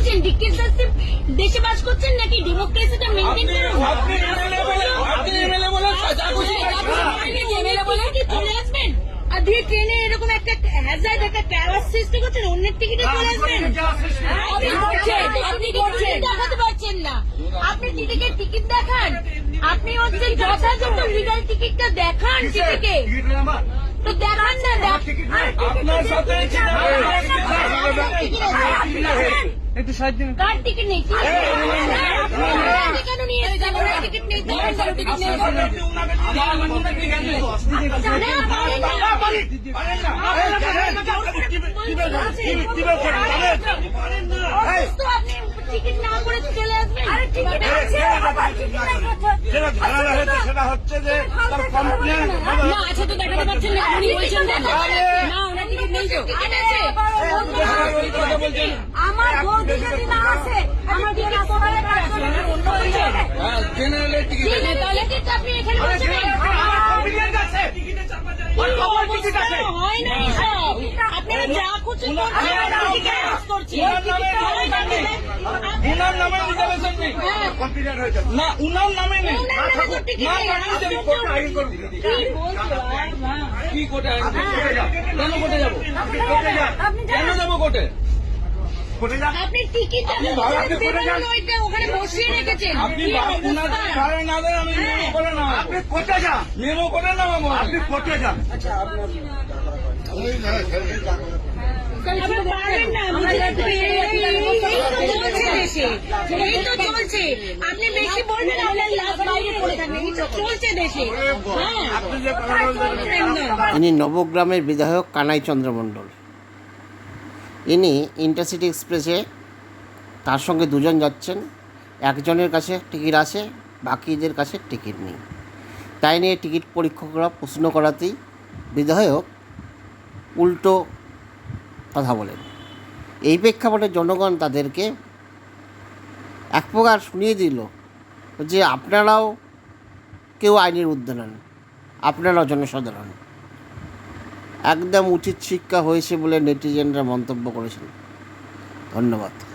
বলছেন ডিক্টেটরশিপ দেশে বাস করছেন নাকি ডেমোক্রেসিটা মেনটেন করুন আপনি এমএলএ আপনি এমএলএ যা খুশি এমএলএ কি চলে আসবেন? আর দিয়ে ট্রেনে এরকম একটা হ্যাজার্ড একটা ক্যাওয়াস সৃষ্টি করছেন অন্যের টিকিটে চলে আসবেন? আপনি করছেন। দেখাতে পারছেন না। আপনি টিকিটের টিকিট দেখান। আপনি হচ্ছে যথাযথ লিগাল টিকিটটা দেখান টিকিটে তো দেখান না আপনার সাথে একটু সাহায্য দিন কার টিকিট নেই কেন নিয়ে এসেছেন ওনার টিকিট নেই টিকিট নেই মনে সেটা হচ্ছে যে তার কমপ্লেন না তো দেখাতে পারছেন না উনি বলছেন না ওনার টিকিট নেই তো টিকিট আছে কথা বলছেন আমার বৌদি যদি না আছে আমার কাজ করে বলছে হ্যাঁ জেনারেলের টিকিট আপনি এখানে আপনারা যা করছেন টিকিট পাস করছেন উনার নামে রিজার্ভেশন নেই হ্যাঁ না উনার নামে নেই। টিকিট না কি কোর্টে কেন কোর্টে যাব? আপনি কেন যাব কোর্টে? আপনি টিকিটটা ওখানে বসিয়ে রেখেছেন। আপনি ভাড়া না দেন আমি মেমো করে না আপনি কোর্টে যান। মেমো করে নামাবো আপনি কোর্টে যান। আবার পারেন না, বুঝলেন তো? এই- এই- এই তো চলছে। এই তো চলছে। আপনি বেশি বলবেন আপনার লাভ বাইরে পড়ে থাকবে এই তো চলছে দেশে? হ্যাঁ ইনি নবগ্রামের বিধায়ক কানাই চন্দ্র মণ্ডল। ইনি ইন্টারসিটি এক্সপ্রেসে তার সঙ্গে দুজন যাচ্ছেন। একজনের কাছে টিকিট আছে বাকিদের কাছে টিকিট নেই। তাই নিয়ে টিকিট পরীক্ষকরা প্রশ্ন করাতেই বিধায়ক উল্টো কথা বলেন। এই প্রেক্ষাপটে জনগণ তাদেরকে এক প্রকার শুনিয়ে দিল যে আপনারাও কেউ আইনের ঊর্ধ্বে নন আপনারাও জনসাধারণ। একদম উচিত শিক্ষা হয়েছে বলে নেটিজেনরা মন্তব্য করেছেন। ধন্যবাদ।